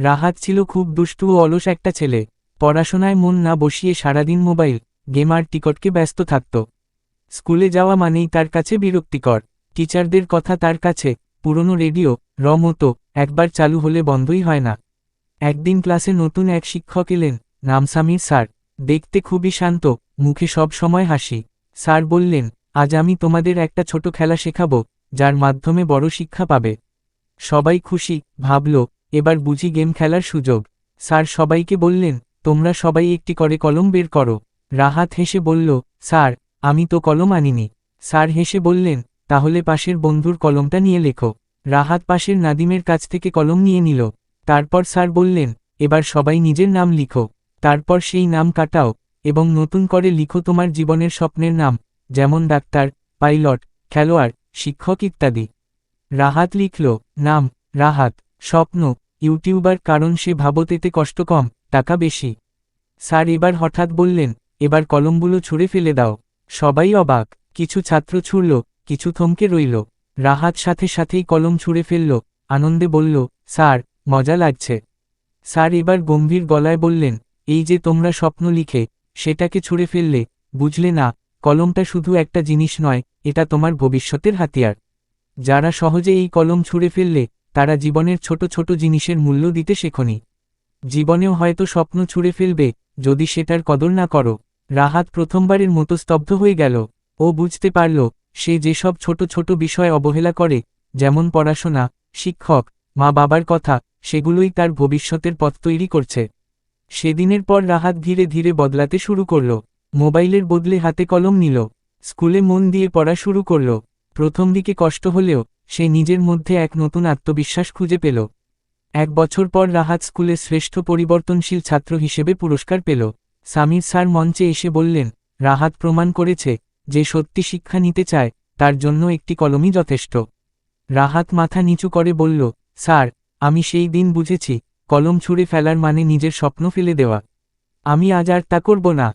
রাহাত ছিল খুব দুষ্টু ও অলস একটা ছেলে। পড়াশোনায় মন না বসিয়ে সারাদিন মোবাইল, গেম আর টিকটকে ব্যস্ত থাকত। স্কুলে যাওয়া মানেই তার কাছে বিরক্তিকর। টিচারদের কথা তার কাছে, পুরনো রেডিও র মতো একবার চালু হলে বন্ধই হয় না। একদিন ক্লাসে নতুন এক শিক্ষক এলেন, নাম সামির স্যার। দেখতে খুবই শান্ত, মুখে সব সময় হাসি। স্যার বললেন, আজ আমি তোমাদের একটা ছোট খেলা শেখাব, যার মাধ্যমে বড় শিক্ষা পাবে। সবাই খুশি, ভাবল এবার বুঝি গেম খেলার সুযোগ। স্যার সবাইকে বললেন, তোমরা সবাই একটি করে কলম বের করো। রাহাত হেসে বলল, স্যার, আমি তো কলম আনিনি। স্যার হেসে বললেন, তাহলে পাশের বন্ধুর কলমটা নিয়ে লেখো। রাহাত পাশের নাদিমের কাছ থেকে কলম নিয়ে নিল। তারপর স্যার বললেন, এবার সবাই নিজের নাম লিখো। তারপর সেই নাম কাটাও এবং নতুন করে লিখো তোমার জীবনের স্বপ্নের নাম, যেমন ডাক্তার, পাইলট, খেলোয়াড়, শিক্ষক ইত্যাদি। রাহাত লিখল, নাম, রাহাত। স্বপ্ন, ইউটিউবার কারণ সে ভাবতেতে কষ্ট কম, টাকা বেশি। স্যার এবার হঠাৎ বললেন, এবার কলমগুলো ছুঁড়ে ফেলে দাও। সবাই অবাক, কিছু ছাত্র ছুড়ল, কিছু থমকে রইল। রাহাত সাথে সাথেই কলম ছুঁড়ে ফেলল, আনন্দে বলল, স্যার, মজা লাগছে। স্যার এবার গম্ভীর গলায় বললেন, এই যে তোমরা স্বপ্ন লিখে, সেটাকে ছুঁড়ে ফেললে, বুঝলে না, কলমটা শুধু একটা জিনিস নয়, এটা তোমার ভবিষ্যতের হাতিয়ার। যারা সহজে এই কলম ছুঁড়ে ফেললে তারা জীবনের ছোট ছোট জিনিসের মূল্য দিতে শেখনি। জীবনেও হয়তো স্বপ্ন ছুঁড়ে ফেলবে, যদি সেটার কদর না করো। রাহাত প্রথমবারের মতো স্তব্ধ হয়ে গেল। ও বুঝতে পারল, সে যেসব ছোট ছোট বিষয় অবহেলা করে, যেমন পড়াশোনা, শিক্ষক, মা বাবার কথা, সেগুলোই তার ভবিষ্যতের পথ তৈরি করছে। সেদিনের পর রাহাত ধীরে ধীরে বদলাতে শুরু করল। মোবাইলের বদলে হাতে কলম নিল। স্কুলে মন দিয়ে পড়া শুরু করল। প্রথম দিকে কষ্ট হলেও, সে নিজের মধ্যে এক নতুন আত্মবিশ্বাস খুঁজে পেল। এক বছর পর রাহাত স্কুলে শ্রেষ্ঠ পরিবর্তনশীল ছাত্র হিসেবে পুরস্কার পেল। সামির স্যার মঞ্চে এসে বললেন, রাহাত প্রমাণ করেছে যে সত্যি শিক্ষা নিতে চায়, তার জন্য একটি কলমই যথেষ্ট। রাহাত মাথা নিচু করে বলল, স্যার, আমি সেই দিন বুঝেছি, কলম ছুঁড়ে ফেলার মানে নিজের স্বপ্ন ফেলে দেওয়া। আমি আজ আর তা করব না।